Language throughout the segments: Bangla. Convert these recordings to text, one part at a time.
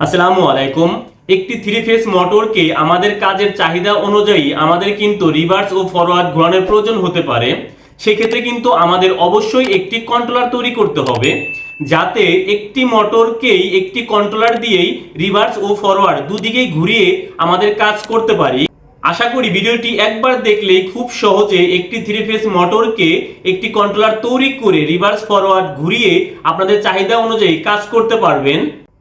আসসালামু আলাইকুম। একটি থ্রি ফেজ মোটরকে আমাদের কাজের চাহিদা অনুযায়ী আমাদের কিন্তু রিভার্স ও ফরওয়ার্ড ঘোরানোর প্রয়োজন হতে পারে। সেক্ষেত্রে কিন্তু আমাদের অবশ্যই একটি কন্ট্রোলার তৈরি করতে হবে, যাতে একটি মোটরকেই একটি কন্ট্রোলার দিয়েই রিভার্স ও ফরওয়ার্ড দুদিকেই ঘুরিয়ে আমাদের কাজ করতে পারি। আশা করি ভিডিওটি একবার দেখলেই খুব সহজে একটি থ্রি ফেজ মোটরকে একটি কন্ট্রোলার তৈরি করে রিভার্স ফরওয়ার্ড ঘুরিয়ে আপনাদের চাহিদা অনুযায়ী কাজ করতে পারবেন।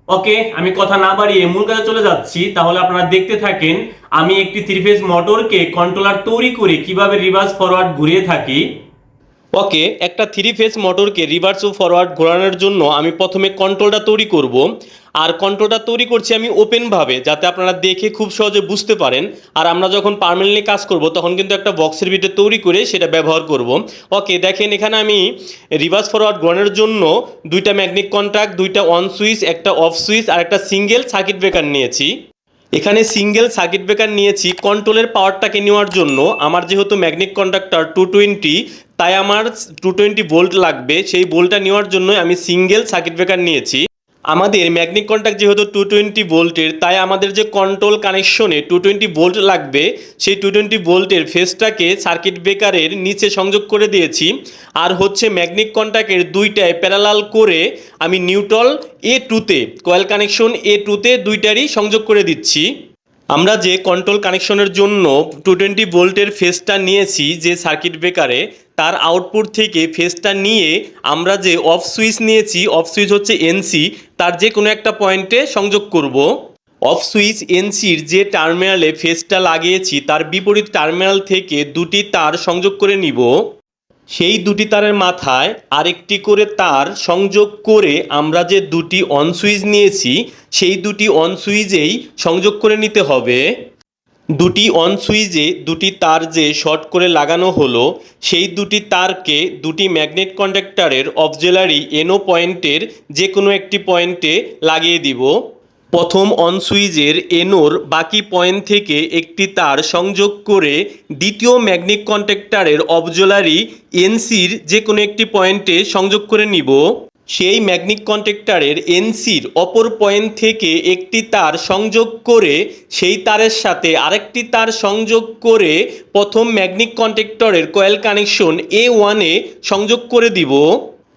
ওকে আমি কথা না বাড়িয়ে মূল কাজে চলে যাচ্ছি। তাহলে আপনারা দেখতে থাকেন, আমি একটি থ্রি ফেজ মোটরকে কন্ট্রোলার তৈরি করে কীভাবে রিভার্স ফরওয়ার্ড ঘুরিয়ে থাকি। ওকে একটা থ্রি ফেজ মোটরকে রিভার্স ও ফরওয়ার্ড ঘোরানোর জন্য আমি প্রথমে কন্ট্রোলটা তৈরি করব। আর কন্ট্রোলটা তৈরি করছি আমি ওপেনভাবে, যাতে আপনারা দেখে খুব সহজে বুঝতে পারেন। আর আমরা যখন পার্মানেন্টলি কাজ করব, তখন কিন্তু একটা বক্সের ভিতরে তৈরি করে সেটা ব্যবহার করব। ওকে, দেখেন এখানে আমি রিভার্স ফরওয়ার্ড ঘোরানোর জন্য দুইটা ম্যাগনেটিক কন্ট্রাক্ট দুইটা অন সুইচ একটা অফ সুইচ আর একটা সিঙ্গেল সার্কিট ব্রেকার নিয়েছি। এখানে সিঙ্গেল সার্কিট ব্রেকার নিয়েছি কন্ট্রোলের পাওয়ারটাকে নেওয়ার জন্য। আমার যেহেতু ম্যাগনেটিক কন্ডাক্টর টু টোয়েন্টি তাই আমার টু টোয়েন্টি ভোল্ট লাগবে। সেই ভোল্টটা নেওয়ার জন্য আমি সিঙ্গেল সার্কিট ব্রেকার নিয়েছি। আমাদের ম্যাগনেটিক কন্ট্যাক্ট যেহেতু টু টোয়েন্টি ভোল্টের তাই আমাদের যে কন্ট্রোল কানেকশনে টু টোয়েন্টি ভোল্ট লাগবে, সেই টু টোয়েন্টি ভোল্টের ফেসটাকে সার্কিট ব্রেকারের নিচে সংযোগ করে দিয়েছি। আর হচ্ছে ম্যাগনেটিক কন্ট্যাক্টের দুইটায় প্যারালাল করে আমি নিউট্রল এ টুতে কয়েল কানেকশন এ টুতে দুইটারই সংযোগ করে দিচ্ছি। আমরা যে কন্ট্রোল কানেকশনের জন্য টু টোয়েন্টি ভোল্টের ফেসটা নিয়েছি, যে সার্কিট ব্রেকারে তার আউটপুট থেকে ফেসটা নিয়ে আমরা যে অফ সুইচ নিয়েছি অফ সুইচ হচ্ছে এনসি তার যে কোনো একটা পয়েন্টে সংযোগ করব। অফ সুইচ এনসির যে টার্মিনালে ফেসটা লাগিয়েছি, তার বিপরীত টার্মিনাল থেকে দুটি তার সংযোগ করে নিব। সেই দুটি তারের মাথায় আরেকটি করে তার সংযোগ করে আমরা যে দুটি অন সুইচ নিয়েছি, সেই দুটি অন সুইচেই সংযোগ করে নিতে হবে। দুটি অন সুইচে দুটি তার যে শর্ট করে লাগানো হলো, সেই দুটি তারকে দুটি ম্যাগনেট কন্ডাক্টরের অবজেলারি এনো পয়েন্টের যে কোনো একটি পয়েন্টে লাগিয়ে দিব। প্রথম অন সুইচের এনোর বাকি পয়েন্ট থেকে একটি তার সংযোগ করে দ্বিতীয় ম্যাগনেট কন্ট্যাক্টরের অবজলারি এনসির যে কোনো একটি পয়েন্টে সংযোগ করে নিব। সেই ম্যাগনিক কন্ট্যাক্টরের এনসির অপর পয়েন্ট থেকে একটি তার সংযোগ করে সেই তারের সাথে আরেকটি তার সংযোগ করে প্রথম ম্যাগনিক কন্ট্যাক্টরের কয়েল কানেকশন এ ওয়ানে সংযোগ করে দিব।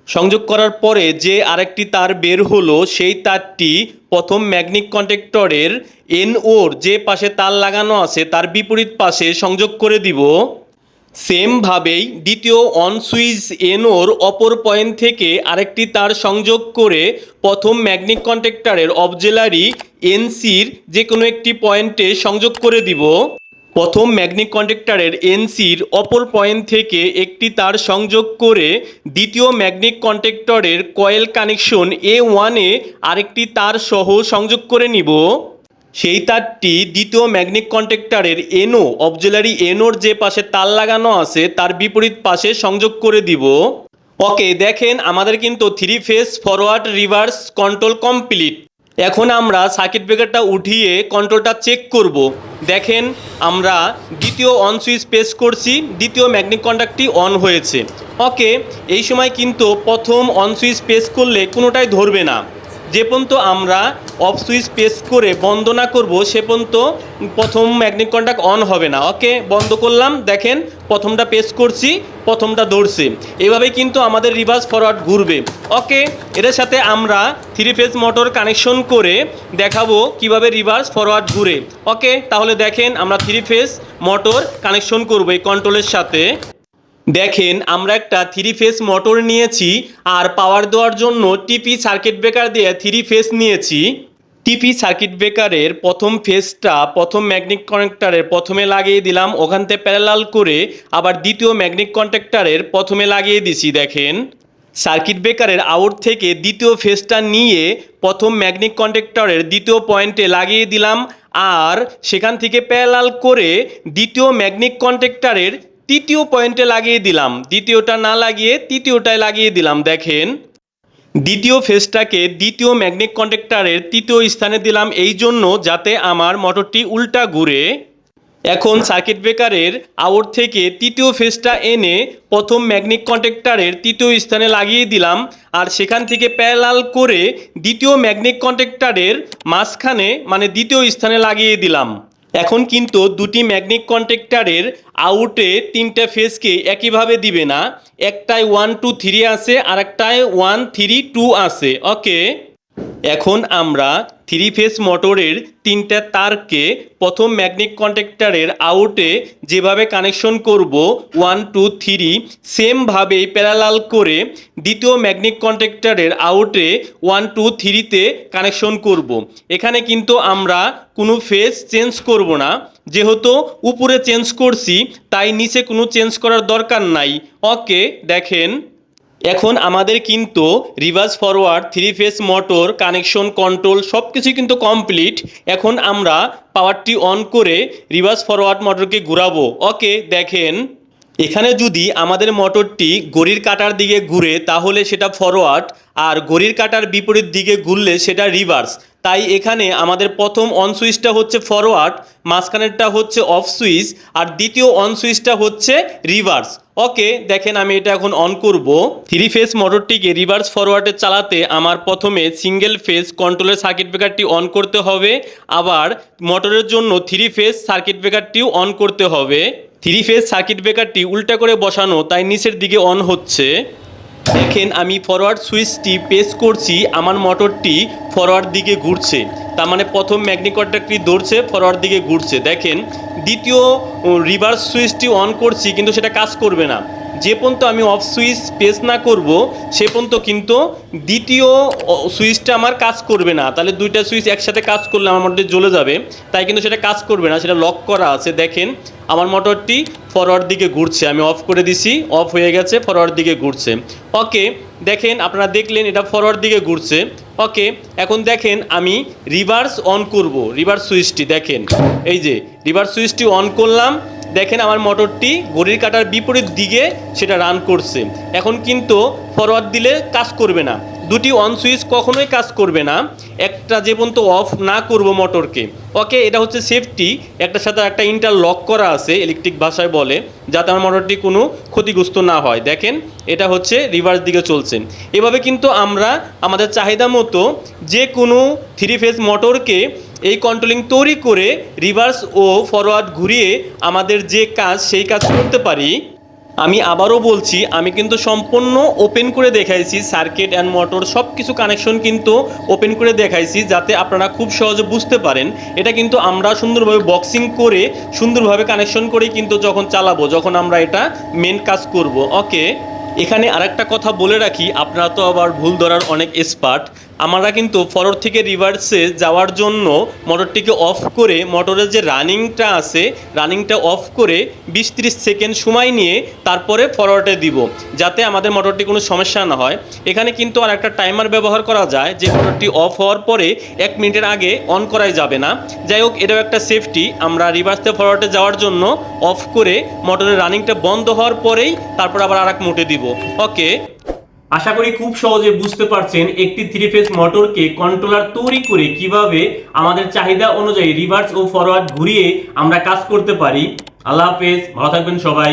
সংযোগ করার পরে যে আরেকটি তার বের হলো, সেই তারটি প্রথম ম্যাগনিক কন্ট্যাক্টরের এন ওর যে পাশে তার লাগানো আছে, তার বিপরীত পাশে সংযোগ করে দিব। সেমভাবেই দ্বিতীয় অন সুইচ এনোর অপর পয়েন্ট থেকে আরেকটি তার সংযোগ করে প্রথম ম্যাগনেট কন্ট্যাক্টরের অবজেলারি এনসির যে কোনো একটি পয়েন্টে সংযোগ করে দিব। প্রথম ম্যাগনেট কন্ডাক্টরের এনসির অপর পয়েন্ট থেকে একটি তার সংযোগ করে দ্বিতীয় ম্যাগনেট কন্ডাক্টরের কয়েল কানেকশন এ ওয়ানে আরেকটি তার সহ সংযোগ করে নিব। সেই তারটি দ্বিতীয় ম্যাগনেট কন্ট্যাক্টরের এনও, অবজেলারি এনোর যে পাশে তার লাগানো আছে, তার বিপরীত পাশে সংযোগ করে দিব। ওকে, দেখেন, আমাদের কিন্তু three phase forward reverse control complete এখন আমরা সার্কিট ব্রেকারটা উঠিয়ে কন্ট্রোলটা চেক করব। দেখেন, আমরা দ্বিতীয় অন সুইচ প্রেস করছি, দ্বিতীয় ম্যাগনেট কন্ট্যাক্টটি অন হয়েছে। ওকে, এই সময় কিন্তু প্রথম অন সুইচ প্রেস করলে কোনোটাই ধরবে না। যে পর্যন্ত আমরা অফ সুইচ প্রেস করে বন্ধ না করব, সে পর্যন্ত প্রথম ম্যাগনেট কন্ট্যাক্ট অন হবে না। ওকে বন্ধ করলাম, দেখেন প্রথমটা প্রেস করছি, প্রথমটা দৌড়ছে এভাবে কিন্তু আমাদের রিভার্স ফরওয়ার্ড ঘুরবে। ওকে এটার সাথে আমরা থ্রি ফেজ মোটর কানেকশন করে দেখাবো কীভাবে রিভার্স ফরওয়ার্ড ঘুরে। ওকে তাহলে দেখেন আমরা থ্রি ফেজ মোটর কানেকশন করব এই কন্ট্রোলের সাথে। দেখেন, আমরা একটা থ্রি ফেস মোটর নিয়েছি আর পাওয়ার দেওয়ার জন্য টিপি সার্কিট ব্রেকার দিয়ে থ্রি ফেস নিয়েছি টিপি সার্কিট ব্রেকারের প্রথম ফেসটা, প্রথম ম্যাগনেট কানেক্টারের প্রথমে লাগিয়ে দিলাম, ওখান থেকে প্যারালাল করে আবার দ্বিতীয় ম্যাগনেট কন্ট্যাক্টারের প্রথমে লাগিয়ে দিছি, দেখেন। সার্কিট ব্রেকারের আউট থেকে দ্বিতীয় ফেসটা নিয়ে প্রথম ম্যাগনেট কন্ট্যাক্টরের দ্বিতীয় পয়েন্টে লাগিয়ে দিলাম, আর সেখান থেকে প্যারালাল করে দ্বিতীয় ম্যাগনেট কন্ট্যাক্টরের তৃতীয় পয়েন্টে লাগিয়ে দিলাম। দ্বিতীয়টা না লাগিয়ে তৃতীয়টায় লাগিয়ে দিলাম, দেখেন। দ্বিতীয় ফেজটাকে দ্বিতীয় ম্যাগনেট কন্ট্যাক্টরের তৃতীয় স্থানে দিলাম এই জন্য যাতে আমার মোটরটি উল্টা ঘুরে। এখন সার্কিট ব্রেকারের আউট থেকে তৃতীয় ফেজটা এনে প্রথম ম্যাগনেটিক কন্ট্যাক্টরের তৃতীয় স্থানে লাগিয়ে দিলাম আর সেখান থেকে প্যারালাল করে দ্বিতীয় ম্যাগনেটিক কন্ট্যাক্টরের মাঝখানে মানে দ্বিতীয় স্থানে লাগিয়ে দিলাম। এখন কিন্তু দুটি ম্যাগনিক কন্ট্রেক্টারের আউটে তিনটা ফেজকে একইভাবে দিবে না। একটায় ওয়ান টু থ্রি আছে আর একটায় ওয়ান থ্রি টু আছে। ওকে এখন আমরা থ্রি ফেস মোটরের তিনটা তারকে প্রথম ম্যাগনেটিক কন্ট্যাক্টরের আউটে যেভাবে কানেকশন করব ওয়ান টু থ্রি সেমভাবেই প্যারালাল করে দ্বিতীয় ম্যাগনেটিক কন্ট্যাক্টরের আউটে ওয়ান টু থ্রিতে কানেকশন করব। এখানে কিন্তু আমরা কোনো ফেস চেঞ্জ করব না। যেহেতু উপরে চেঞ্জ করছি, তাই নিচে কোনো চেঞ্জ করার দরকার নাই। ওকে, দেখেন। এখন আমাদের কিন্তু reverse forward three phase motor connection control সব কিছুই কিন্তু কমপ্লিট এখন আমরা পাওয়ারটি অন করে রিভার্স ফরওয়ার্ড মোটরকে ঘুরাবো। ওকে দেখেন। এখানে যদি আমাদের মোটরটি ঘড়ির কাটার দিকে ঘুরে, তাহলে সেটা ফরওয়ার্ড আর ঘড়ির কাটার বিপরীত দিকে ঘুরলে সেটা রিভার্স তাই এখানে আমাদের প্রথম অন সুইচটা হচ্ছে ফরওয়ার্ড মাঝখানেরটা হচ্ছে অফ সুইচ আর দ্বিতীয় অন সুইচটা হচ্ছে রিভার্স ওকে দেখেন আমি এটা এখন অন করব। থ্রি ফেজ মোটরটিকে রিভার্স ফরওয়ার্ডে চালাতে আমার প্রথমে সিঙ্গেল ফেজ কন্ট্রোলের সার্কিট ব্রেকারটি অন করতে হবে। আবার মোটরের জন্য থ্রি ফেজ সার্কিট ব্রেকারটিও অন করতে হবে। থ্রি ফেজ সার্কিট ব্রেকারটি উল্টা করে বসানো, তাই নিচের দিকে অন হচ্ছে। দেখেন, আমি ফরওয়ার্ড সুইচটি প্রেস করছি, আমার মোটরটি ফরওয়ার্ড দিকে ঘুরছে। তার মানে প্রথম ম্যাগনেটিক কন্ট্যাক্টটি ধরছে ফরওয়ার্ড দিকে ঘুরছে। দেখেন, দ্বিতীয় রিভার্স সুইচটি অন করছি, কিন্তু সেটা কাজ করবে না। যে পর্যন্ত আমি অফ সুইচ প্রেস না করব, সে পর্যন্ত কিন্তু দ্বিতীয় সুইচটা আমার কাজ করবে না। তাহলে দুইটা সুইচ একসাথে কাজ করলে আমার মোটরটি জ্বলে যাবে। তাই কিন্তু সেটা কাজ করবে না, সেটা লক করা আছে। দেখেন, আমার মোটরটি ফরওয়ার্ড দিকে ঘুরছে। আমি অফ করে দিছি অফ হয়ে গেছে ফরওয়ার্ড দিকে ঘুরছে। ওকে দেখেন, আপনারা দেখলেন এটা ফরওয়ার্ড দিকে ঘুরছে। ওকে এখন দেখেন, আমি রিভার্স অন করব রিভার্স সুইচটি দেখেন, এই যে রিভার্স সুইচটি অন করলাম। দেখেন আমার মোটরটি ঘড়ির কাটার বিপরীত দিকে সেটা রান করছে। এখন কিন্তু ফরওয়ার্ড দিলে কাজ করবে না। দুটি অন সুইচ কখনোই কাজ করবে না। একটা যে পর্যন্ত অফ না করব মোটরকে। ওকে এটা হচ্ছে সেফটি একটার সাথে একটা ইন্টার লক করা আছে ইলেকট্রিক ভাষায় বলে, যাতে আমার মোটরটি কোনো ক্ষতিগ্রস্ত না হয়। দেখেন, এটা হচ্ছে রিভার্স দিকে চলছে। এভাবে কিন্তু আমরা আমাদের চাহিদা মতো যে কোনো থ্রি ফেজ মোটরকে এই কন্ট্রোলিং তৈরি করে রিভার্স ও ফরওয়ার্ড ঘুরিয়ে আমাদের যে কাজ, সেই কাজ করতে পারি। আমি আবারও বলছি, আমি কিন্তু সম্পূর্ণ ওপেন করে দেখাইছি সার্কিট অ্যান্ড মোটর সব কিছু কানেকশন কিন্তু ওপেন করে দেখাইছি, যাতে আপনারা খুব সহজে বুঝতে পারেন। এটা কিন্তু আমরা সুন্দরভাবে বক্সিং করে, সুন্দরভাবে কানেকশন করে কিন্তু যখন চালাবো, যখন আমরা এটা মেন কাজ করব। ওকে এখানে আরেকটা কথা বলে রাখি, আপনারা তো আবার ভুল ধরার অনেক এক্সপার্ট আমরা কিন্তু ফরওয়ার্ড থেকে রিভার্সে যাওয়ার জন্য মোটরটিকে অফ করে মোটরের যে রানিংটা আছে, রানিংটা অফ করে বিশ ত্রিশ সেকেন্ড সময় নিয়ে তারপরে ফরওয়ার্ডে দিব, যাতে আমাদের মোটরটি কোনো সমস্যা না হয়। এখানে কিন্তু আর একটা টাইমার ব্যবহার করা যায়, যে মোটরটি অফ হওয়ার পরে এক মিনিটের আগে অন করাই যাবে না। যাই হোক, এটাও একটা সেফটি আমরা রিভার্স ফরওয়ার্ডে যাওয়ার জন্য অফ করে মোটরের রানিংটা বন্ধ হওয়ার পরেই তারপর আবার আর এক মোটে দিব। ওকে। আশা করি খুব সহজে বুঝতে পারছেন একটি থ্রি ফেজ মোটরকে কন্ট্রোলার তৈরি করে কীভাবে আমাদের চাহিদা অনুযায়ী রিভার্স ও ফরওয়ার্ড ঘুরিয়ে আমরা কাজ করতে পারি। আল্লাহ হাফেজ, ভালো থাকবেন সবাই।